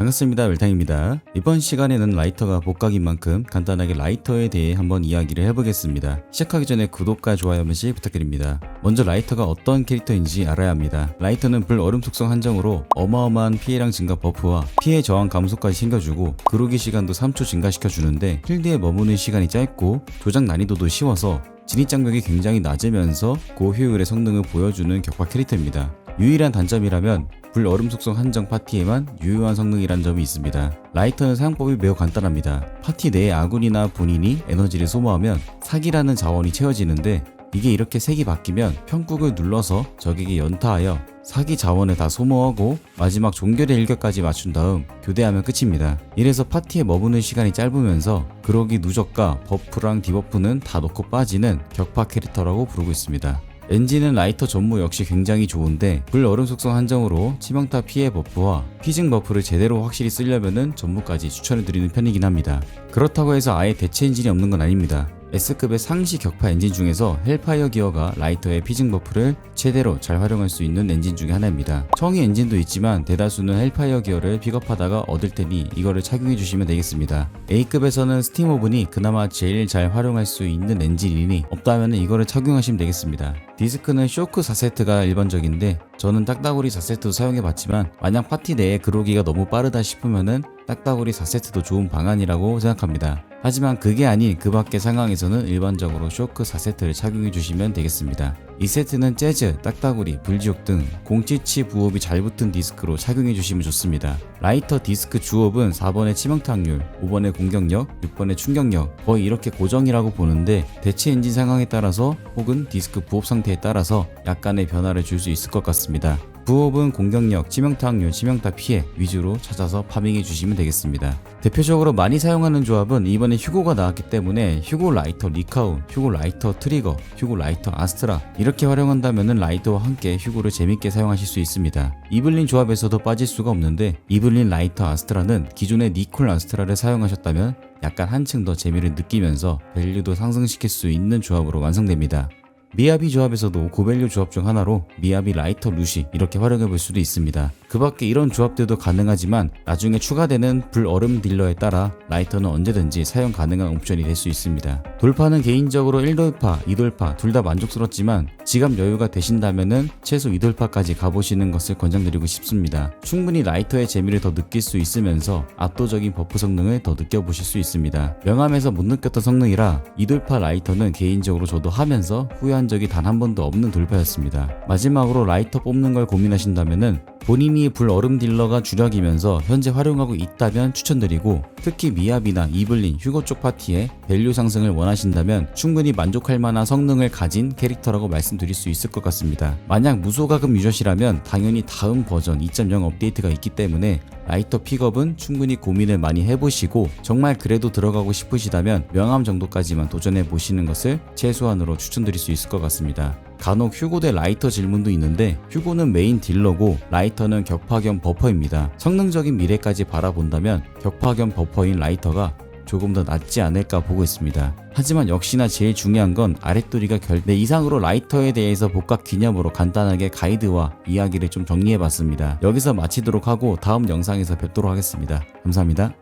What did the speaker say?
반갑습니다. 웰탕입니다. 이번 시간에는 라이터가 복각인 만큼 간단하게 라이터에 대해 한번 이야기를 해보겠습니다. 시작하기 전에 구독과 좋아요 한 번씩 부탁드립니다. 먼저 라이터가 어떤 캐릭터인지 알아야 합니다. 라이터는 불 얼음 속성 한정으로 어마어마한 피해량 증가 버프와 피해 저항 감소까지 챙겨주고 그로기 시간도 3초 증가시켜주는데 필드에 머무는 시간이 짧고 조작 난이도도 쉬워서 진입 장벽이 굉장히 낮으면서 고효율의 성능을 보여주는 격파 캐릭터입니다. 유일한 단점이라면 불 얼음 속성 한정 파티에만 유효한 성능이란 점이 있습니다. 라이터는 사용법이 매우 간단합니다. 파티 내에 아군이나 본인이 에너지를 소모하면 사기라는 자원이 채워지는데 이게 이렇게 색이 바뀌면 편국을 눌러서 적에게 연타하여 사기 자원을 다 소모하고 마지막 종결의 일격까지 맞춘 다음 교대하면 끝입니다. 이래서 파티에 머무는 시간이 짧으면서 그러기 누적과 버프랑 디버프는 다 넣고 빠지는 격파 캐릭터라고 부르고 있습니다. 엔진은 라이터 전무 역시 굉장히 좋은데 불 얼음 속성 한정으로 치명타 피해 버프와 피징 버프를 제대로 확실히 쓰려면은 전무까지 추천을 드리는 편이긴 합니다. 그렇다고 해서 아예 대체 엔진이 없는 건 아닙니다. S급의 상시 격파 엔진 중에서 헬파이어 기어가 라이터의 피징 버프를 최대로 잘 활용할 수 있는 엔진 중에 하나입니다. 청이 엔진도 있지만 대다수는 헬파이어 기어를 픽업하다가 얻을 테니 이거를 착용해 주시면 되겠습니다. A급에서는 스팀 오븐이 그나마 제일 잘 활용할 수 있는 엔진이니 없다면 이거를 착용하시면 되겠습니다. 디스크는 쇼크 4세트가 일반적인데 저는 딱따구리 4세트도 사용해 봤지만 만약 파티 내에 그로기가 너무 빠르다 싶으면은 딱따구리 4세트도 좋은 방안이라고 생각합니다. 하지만 그게 아닌 그 밖의 상황에서는 일반적으로 쇼크 4세트를 착용해 주시면 되겠습니다. 이 세트는 재즈, 딱따구리, 불지옥 등 공치치 부업이 잘 붙은 디스크로 착용해 주시면 좋습니다. 라이터 디스크 주업은 4번의 치명타 확률, 5번의 공격력, 6번의 충격력 거의 이렇게 고정이라고 보는데 대체 엔진 상황에 따라서 혹은 디스크 부업 상태 에 따라서 약간의 변화를 줄 수 있을 것 같습니다. 부업은 공격력, 치명타 확률, 치명타 피해 위주로 찾아서 파밍해 주시면 되겠습니다. 대표적으로 많이 사용하는 조합은 이번에 휴고가 나왔기 때문에 휴고 라이터 리카운, 휴고 라이터 트리거, 휴고 라이터 아스트라 이렇게 활용한다면 라이터와 함께 휴고를 재밌게 사용하실 수 있습니다. 이블린 조합에서도 빠질 수가 없는데 이블린 라이터 아스트라는 기존의 니콜 아스트라를 사용하셨다면 약간 한층 더 재미를 느끼면서 밸류도 상승시킬 수 있는 조합으로 완성됩니다. 미야비 조합에서도 고밸류 조합 중 하나로 미야비 라이터 루시 이렇게 활용해 볼 수도 있습니다. 그 밖에 이런 조합들도 가능하지만 나중에 추가되는 불 얼음 딜러에 따라 라이터는 언제든지 사용 가능한 옵션이 될 수 있습니다. 돌파는 개인적으로 1돌파, 2돌파 둘 다 만족스럽지만 지갑 여유가 되신다면은 최소 2돌파까지 가보시는 것을 권장드리고 싶습니다. 충분히 라이터의 재미를 더 느낄 수 있으면서 압도적인 버프 성능을 더 느껴보실 수 있습니다. 명함에서 못 느꼈던 성능이라 2돌파 라이터는 개인적으로 저도 하면서 후회한 적이 단 한 번도 없는 돌파였습니다. 마지막으로 라이터 뽑는 걸 고민하신다면은 본인이 불 얼음 딜러가 주력이면서 현재 활용하고 있다면 추천드리고 특히 미압이나 이블린, 휴고 쪽 파티에 밸류 상승을 원하신다면 충분히 만족할 만한 성능을 가진 캐릭터라고 말씀드릴 수 있을 것 같습니다. 만약 무소가금 유저시라면 당연히 다음 버전 2.0 업데이트가 있기 때문에 라이터 픽업은 충분히 고민을 많이 해보시고 정말 그래도 들어가고 싶으시다면 명함 정도까지만 도전해 보시는 것을 최소한으로 추천드릴 수 있을 것 같습니다. 간혹 휴고 대 라이터 질문도 있는데 휴고는 메인 딜러고 라이터는 격파 겸 버퍼입니다. 성능적인 미래까지 바라본다면 격파 겸 버퍼인 라이터가 조금 더 낫지 않을까 보고 있습니다. 하지만 역시나 제일 중요한 건 아랫도리가 결... 네 이상으로 라이터에 대해서 복각 기념으로 간단하게 가이드와 이야기를 좀 정리해봤습니다. 여기서 마치도록 하고 다음 영상에서 뵙도록 하겠습니다. 감사합니다.